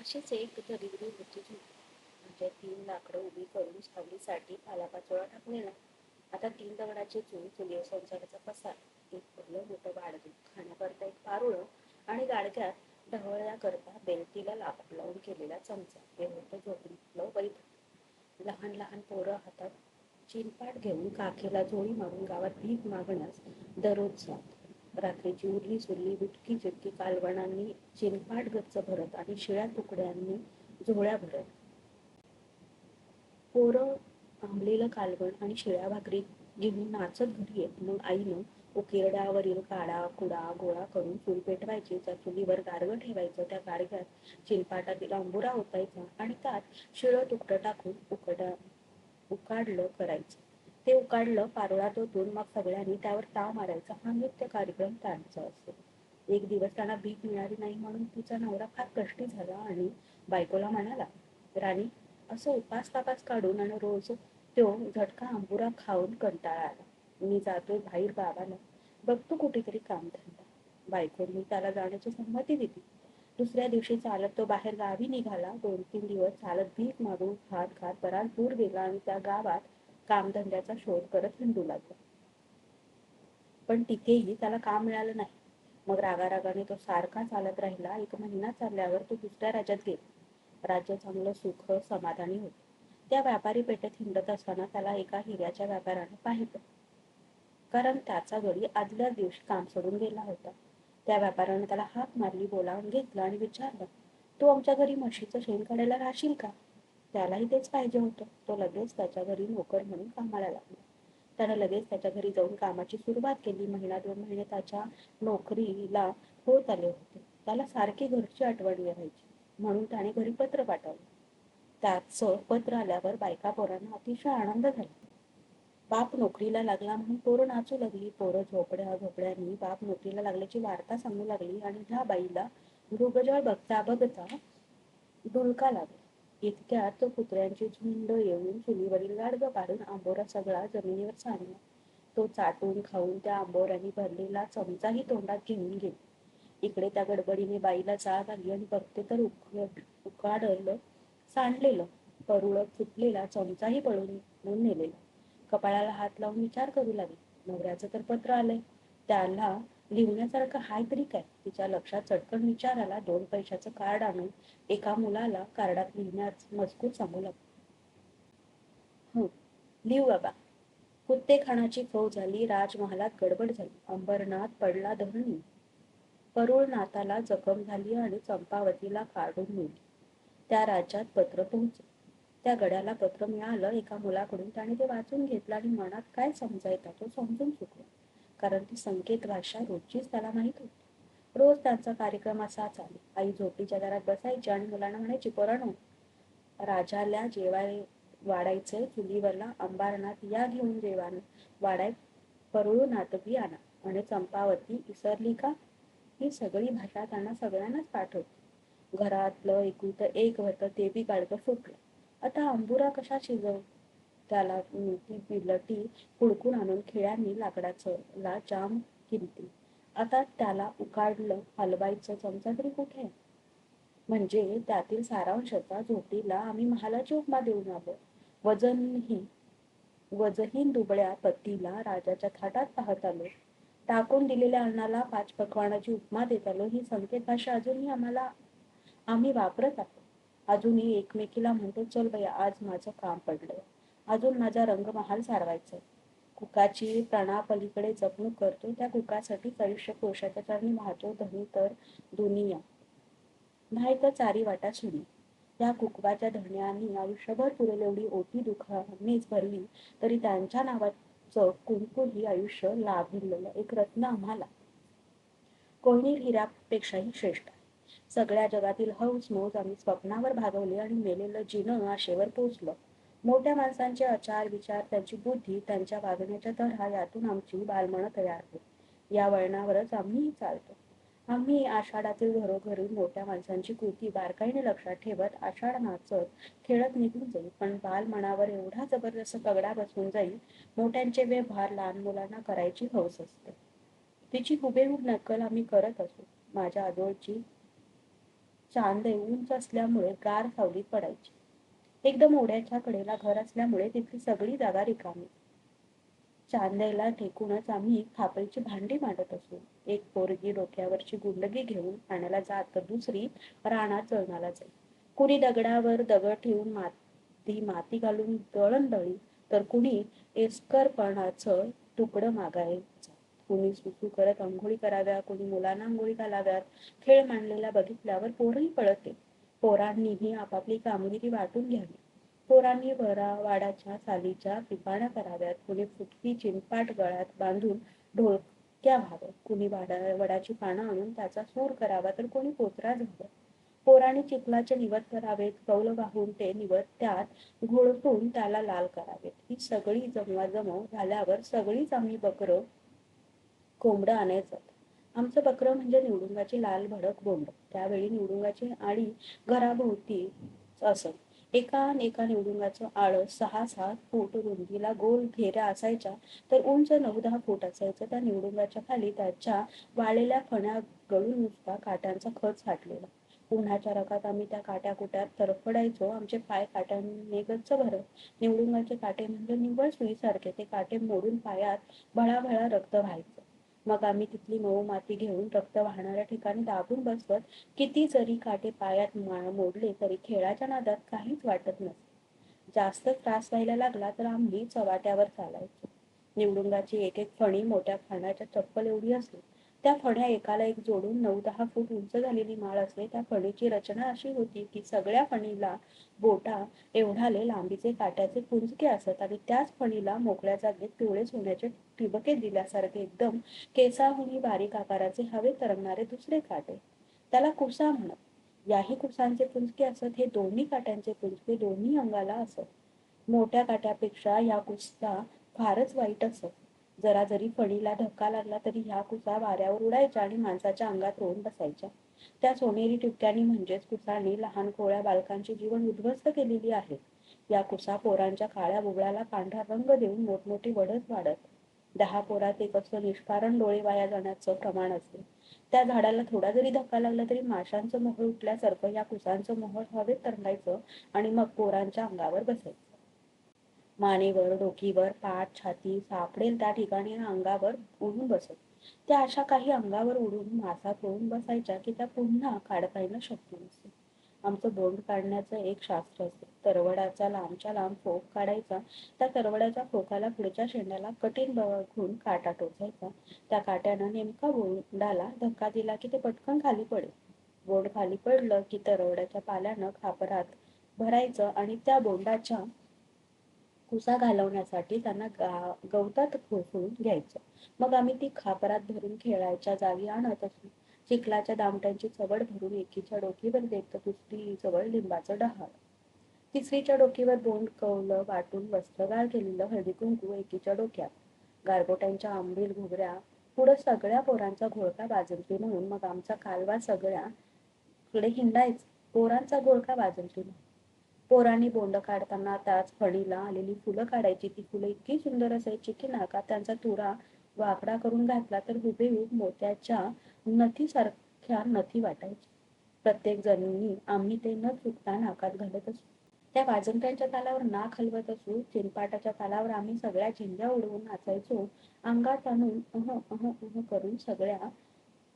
अशीच एक दरिद्री होती झोप म्हणजे तीन लाकडं उभी करून सावलीसाठी पालापाचोळा टाकलेला आता तीन दगडाची चूल चुलीवर संसाराचा पसार. एक पहिलं मोठं बाळदूध खाण्याकरता एक पारुळं आणि गाडग्यात ढवळण्याकरता बेलतीला लाप लावून केलेला चमचा. हे मोठं झोपडीतलं वैध लहान लहान पोरं हातात चिनपाट घेऊन काखेला जोडी मारून गावात भीक मागण्यास दररोज जात. रात्रीची उरली सुरली विटकी चिटकी कालवणांनी चिनपाट गच्च भरत आणि शिळ्या तुकड्यांनी झोळ्या भरत. पोरं आंबलेलं कालवण आणि शिळ्या भाकरी घेऊन नाचत घरी येत. मग आईनं उकिरड्यावरील काडा कुडा गोळा करून चूल पेटवायची त्या चुलीवर गारगं ठेवायचं त्या गारग्यात चिलपाटातील अंबुरा ओतायचा आणि त्यात शिळं तुकडं टाकून उकड उकाडलं करायचं. ते उकाडलं पारोळ्यात ओतून मग सगळ्यांनी त्यावर ताव मारायचा. हा नृत्य कार्यक्रम त्यांचा असतो. एक दिवस त्यांना भीक मिळाली नाही म्हणून तिचा नवरा फार कष्टी झाला आणि बायकोला म्हणाला राणी असं उपास तापास काढून आणि रोज तो झटका अंबुरा खाऊन कंटाळा आला. मी जातोय बाहेर बाबाला बघतो कुठेतरी काम धंदा. बायकोनी त्याला जाण्याची संमती दिली. दुसऱ्या दिवशी चालत तो बाहेर गावी निघाला. दोन तीन दिवस चालत भीक मागून खात खात बराच दूर गेला आणि त्या गावात कामधंद्याचा शोध करत हिंडू लागला. पण तिथेही त्याला काम मिळालं नाही. मग रागारागाने तो सारखा चालत राहिला. एक महिना चालल्यावर तो दुसऱ्या राज्यात गेला. राज्य चांगलं सुख समाधानी होते. त्या व्यापारी पेठेत हिंडत असताना त्याला एका हिऱ्याच्या व्यापाराने पाहिलं. कारण त्याचा गडी आदल्या दिवशी काम सोडून गेला होता. त्या व्यापाऱ्याने त्याला हाक मारली बोलावून घेतलं आणि विचारलं तू आमच्या घरी म्हशीचं शेण काढायला राहशील का? त्यालाही तेच पाहिजे होतं. तो लगेच त्याच्या घरी नोकर म्हणून कामाला लागला. त्यानं लगेच त्याच्या घरी जाऊन कामाची सुरुवात केली. महिना दोन महिने त्याच्या नोकरीला होत आले होते. त्याला सारखी घरची आठवण यायची. म्हणून त्याने घरी पत्र पाठवलं. त्याचं पत्र आल्यावर बायका पोरांना अतिशय आनंद झाला. बाप नोकरीला लागला म्हणून पोरं नाचू लागली. पोरं झोपड्या झोपड्यांनी बाप नोकरीला लागल्याची वार्ता सांगू लागली आणि त्या बाईला मृगजळ बघता बघता डुलका लागला. इतक्यात कुत्र्यांची झुंड येऊन चुलीवरील गाडगं पाडून आंबोरा सगळा जमिनीवर सांडला तो चाटून खाऊन त्या आंबोऱ्याने भरलेला चमचाही तोंडात घेऊन गेला. इकडे त्या गडबडीने बाईला जाग आली आणि बघते तर उकाडलं सांडलेलं परुळ फुटलेला चमचाही पळून नेलेला. कपाळाला हात लावून विचार करू लागले. नवऱ्याचं तर पत्र आलंय. त्याला लिहिण्यासारखं हाय तरी काय? तिच्या लक्षात चटकन विचार आला दोन पैशाचं कार्ड आणून एका मुलाला कार्डात लिहिण्यास मजकूर सांगू लागला. लिहू बाबा. कुत्ते खानाची फौज झाली राजमहालात गडबड झाली. अंबरनाथ पडला धरणी. परुळ नाथाला जखम झाली आणि चंपावतीला काढून नेली. त्या राज्यात पत्र पोहोचले. त्या गड्याला पत्र मिळालं एका मुलाकडून त्याने ते वाचून घेतलं आणि मनात काय समजायचा तो समजून चुकला. कारण ती संकेत भाषा रोजचीच त्याला माहीत होती. रोज त्यांचा कार्यक्रम असा चालू. आई झोपडीच्या दारात बसायची आणि मुलांना म्हणायची पोरानो राजाला जेवाय वाढायचे चुलीवरला अंबारनाथ या घेऊन जेवण वाढाय परुळू नातवी आणा. आणि चंपावती इसरली का? ही सगळी भाषा त्यांना सगळ्यांनाच पाठवते. घरातलं एकूण एक होतं ते बी गाडगं फुटलं. आता अंबुरा कशा शिजवू? त्याला ती बिलटी हुडकून आणून खिळ्यांनी लाकडाचं ला जाम किमती. आता त्याला उकाडलं हलवायचं चमचा तरी कुठे? म्हणजे त्यातील सारांशाचा झोपडीला आम्ही महालाची उपमा देऊन आलो. वजनही वजहीन दुबळ्या पतीला राजाच्या थाटात पाहत आलो. टाकून दिलेल्या अन्नाला पाच पकवानाची उपमा देत आलो. ही संकेत भाषा अजूनही आम्हाला आम्ही वापरत आहोत. अजूनही एकमेकीला म्हणतो चल बाई आज माझं काम पडलं. अजून माझा रंगमहाल सारवायचा कुकाची प्राणापलीकडे जपणूक करतो त्या कुकासाठी आयुष्य पुरुषाच्या चरणी वाहतो धनी तर दुनिया. नाही तर चारी वाटा सुनी या कुकवाच्या धन्यांनी आयुष्यभर पुरेल एवढी ओटी दुखानेच भरली तरी त्यांच्या नावाचं कुंकू ही आयुष्य लाभलेलं एक रत्न आम्हाला. कोहिनीर हिरापेक्षाही श्रेष्ठ सगळ्या जगातील हौस मौज आम्ही स्वप्नावर भागवले आणि मेलेलं जिनं आशेवर पोचलं. मोठ्या माणसांचे आचार विचार त्यांची बुद्धी त्यांच्या वागण्याच्या तऱ्हा यातून आमची बालमनं तयार होत या वळणावरच आम्हीही चालतो. आम्ही आषाढातील घरोघरी मोठ्या माणसांची कृती बारकाईने लक्षात ठेवत आषाढ नाचत खेळत निघून जाईल पण बाल मनावर एवढा जबरदस्त तगडा बसून जाईल मोठ्यांचे व्यवहार लहान मुलांना करायची हौस असते. तिची हुबेहूब नक्कल आम्ही करत असू. माझ्या आजोळची चांदे उंच असल्यामुळे गार सावलीत पडायची. एकदम ओढ्याच्या कडेला घर असल्यामुळे तिथली सगळी जागा रिकामी. चांद्याला टेकूनच आम्ही खापरीची भांडी मांडत असू. एक पोरगी डोक्यावरची गुंडगी घेऊन पाण्याला जात तर दुसरी राणा चळणाला जाई. कुणी दगडावर दगड ठेवून माती माती घालून दळण दळी तर कुणी एस्करपणाचं तुकडं मागायचं कुणी सुसू करत आंघोळी कराव्या कुणी मुलांना आंघोळी घालाव्यात. खेळ मांडलेला बघितल्यावर पोरही पळते पोरांनीही आपापली कामगिरी वाटून घ्यावी. पोरांनी वरा वाडाच्या सालीच्या पिपाण्या कराव्यात. कुणी फुटकी चिंपाट गळ्यात बांधून ढोलक्या व्हावं. कुणी वाडा वडाची पानं आणून त्याचा सूर करावा तर कोणी पोचरा झावं पोरांनी चिखलाचे निवत करावेत. कौल वाहून ते निवत त्यात घोळपून त्याला लाल करावेत. ही सगळी जमवाजमव झाल्यावर सगळीच आम्ही बकरं कोंबडं आणायचं. आमचं बकरं म्हणजे निवडुंगाची लाल भडक बोंड. त्यावेळी निवडुंगाची आळी घराभोवती असत एका एका निवडुंगाचं आळ सहा सात फूट रुंदीला गोल घेऱ्या असायच्या तर उंच नऊ दहा फूट असायचं. त्या निवडुंगाच्या खाली त्याच्या वाळलेल्या फण्या गळून नुसता काट्यांचा खत साठलेला. उन्हाच्या रकात आम्ही त्या काट्या कुट्यात तरफडायचो. आमचे पाय काट्याने गच्च भरत. निवडुंगाचे काटे म्हणजे निव्वळ सुईसारखे. ते काटे मोडून पायात भळाभळा रक्त व्हायचं. मग आम्ही तिथली मऊ माती घेऊन रक्त वाहणाऱ्या ठिकाणी दाबून बसवत किती जरी काटे पायात मोडले तरी खेळाच्या नादात काहीच वाटत नसे. जास्त त्रास व्हायला लागला तर आम्ही चवाट्यावर चालायचो. निवडुंगाची एक एक फणी मोठ्या खाण्याच्या चप्पल एवढी असली त्या फण्या एकाला एक जोडून नऊ दहा फूट उंच झालेली माळ असते. त्या फणीची रचना अशी होती की सगळ्या फणीला बोटा एवढाले लांबीचे काट्याचे पुंजके असत आणि त्याच फणीला मोकळ्या जागेत पिवळे सोन्याचे ठिबके दिल्यासारखे एकदम केसाहुनी बारीक आकाराचे हवे तरंगणारे दुसरे काटे. त्याला कुसा म्हणत. याही कुसांचे पुंजके असत हे दोन्ही काट्यांचे पुंजके दोन्ही अंगाला असत. मोठ्या काट्यापेक्षा या कुस्ता फारच वाईट असत. जरा जरी फणीला धक्का लागला तरी ह्या कुसा वाऱ्यावर उडायच्या आणि माणसाच्या अंगात रोवून बसायच्या. त्या सोनेरी टिपक्यांनी म्हणजेच कुसांनी लहान कोळ्या बालकांची जीवन उद्ध्वस्त केलेली आहे. या कुसा पोरांच्या काळ्या बुबळाला पांढरा रंग देऊन मोठमोठी वडत वाढत. दहा पोरात एक असं निष्कारण डोळे वाया जाण्याचं प्रमाण असते. त्या झाडाला थोडा जरी धक्का लागला तरी माशांचं मोहळ उठल्यासारखं या कुसांचं मोहळ हवेत तरंगायचं आणि मग पोरांच्या अंगावर बसायचं. मानेवर डोकीवर पाठ छाती सापडेल त्या ठिकाणी अंगावर उडून बसत त्या अशा काही अंगावर उडून मासा पळून बसायच्या की त्या पुन्हा काढता येणं शक्य नसते. आमचं बोंड काढण्याचं एक शास्त्र असते. तरवडाचा लांबच्या लांब फोक काढायचा. त्या तरवड्याच्या फोकाला पुढच्या शेंड्याला कठीण बघून काटा टोचायचा. त्या काट्यानं नेमका बोंडाला धक्का दिला की ते पटकन खाली पडेल. बोंड खाली पडलं की तरवड्याच्या पाल्यानं खापरात भरायचं आणि त्या बोंडाच्या कुसा घालवण्यासाठी त्यांना गा गवतात घोसून घ्यायचं. मग आम्ही ती खापरात भरून खेळायच्या जागी आणत असू. चिखलाच्या दामट्यांची चवड भरून एकीच्या डोकीवर देत दुसरी जवळ लिंबाचं डहाळ. तिसरीच्या डोकीवर बोंड कवलं वाटून वस्त्रगाळ केलेलं हळदी कुंकू एकीच्या डोक्यात. गारगोट्यांच्या आंबील घुगऱ्या पुढं सगळ्या पोरांचा घोळका बाजलती म्हणून मग आमचा कालवा सगळ्या कडे हिंडायच. पोरांचा घोळका बाजलती म्हणून. पोरांनी बोंड काढताना त्याच फणीला आलेली फुलं काढायची. ती फुलं इतकी सुंदर असायची की नाका त्यांचा तुरा वाकडा करून घातला तर हुबेहूब मोत्याच्या नथीसारख्या नथी वाटायची. प्रत्येक जणींनी आम्ही ते न चुकता नाकात घालत असू. त्या वाजंत्र्यांच्या तालावर नाक हलवत असू चिनपाटाच्या तालावर आम्ही सगळ्या झिंज्या उडवून नाचायचो. अंगात आणून अह अह अह करून सगळ्या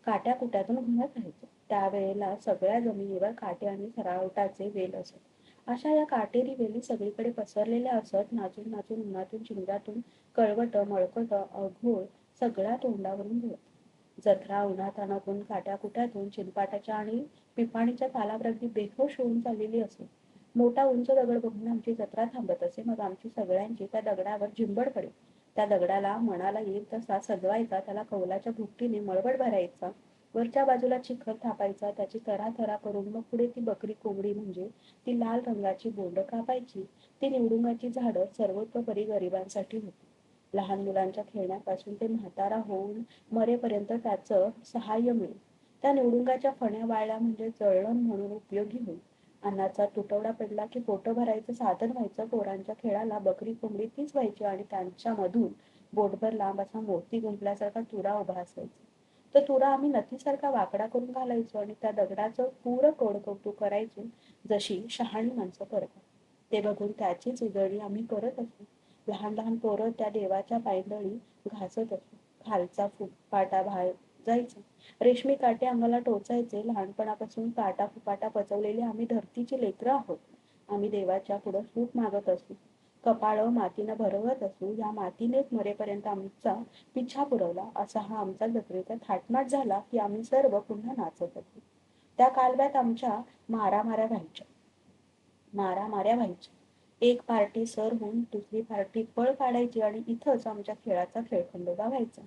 काट्या कुट्यातून घुमत राहायचो. त्यावेळेला सगळ्या जमिनीवर काटे आणि सरावटाचे वेल असत. अशा या काटेरी वेली सगळीकडे पसरलेल्या असत नाचून नाचून उन्हातून चिंद्यातून कळवट मळकट अघोळ सगळ्या तोंडावरून होत जत्रा उन्हात अनातून काट्या कुट्यातून चिनपाटाच्या आणि पिपाणीच्या तालावर अगदी बेहोश होऊन चाललेली असे. मोठा उंच दगड बघून आमची जत्रा थांबत असे. मग आमची सगळ्यांची त्या दगडावर झिंबड पडे. त्या दगडाला मनाला येईल तसा सजवायचा त्याला कौलाच्या भुकटीने मळबड भरायचा. वरच्या बाजूला चिखल थापायचा त्याची थरा थरा करून मग पुढे ती बकरी कोंबडी म्हणजे ती लाल रंगाची बोंड कापायची. ती निवडुंगाची झाडं सर्वोत्तपरी गरिबांसाठी होती. लहान मुलांच्या खेळण्यापासून ते म्हातारा होऊन मरेपर्यंत त्याचं सहाय्य मिळेल. त्या निवडुंगाच्या फण्या वाळल्या म्हणजे जळण म्हणून उपयोगी होईल. अन्नाचा तुटवडा पडला की पोट भरायचं साधन व्हायचं पोरांच्या खेळाला बकरी कोंबडी तीच व्हायची आणि त्यांच्यामधून बोटभर लांब असा मोती गुंपल्यासारखा तुरा उभा असायचा. तर तुरा आम्ही नथीसारखा वाकडा करून घालायचो आणि त्या दगडाचं पुरं कोड कौतुक करायचो जशी शहाणी माणसं करतात. ते बघून त्याचीच उजळणी आम्ही करत असू. लहान लहान पोरं त्या देवाच्या पायंदळी घासत असू. खालचा फुटपाटा बाहेर जायचा. रेशमी काटे अंगाला टोचायचे. लहानपणापासून काटा फुपाटा पचवलेले आम्ही धरतीची लेकरं आहोत. आम्ही देवाच्या पुढं सूप मागत असू. कपाळ मातीनं भरवत असू या मातीनेच मरेपर्यंत आमचा पिछा पुरवला. असा हा आमचा जत्रेचा थाटमाट झाला की आम्ही सर्व पुन्हा नाचत असू त्या कालव्यात आमच्या मारामाऱ्या व्हायच्या. मारामाऱ्या व्हायच्या. एक पार्टी सर होऊन दुसरी पार्टी पळ काढायची आणि इथंच आमच्या खेळाचा खेळखंडोबा व्हायचा.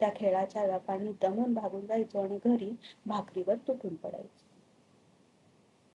त्या खेळाच्या व्यापांनी दमून भागून जायचो आणि घरी भाकरीवर तुटून पडायचो.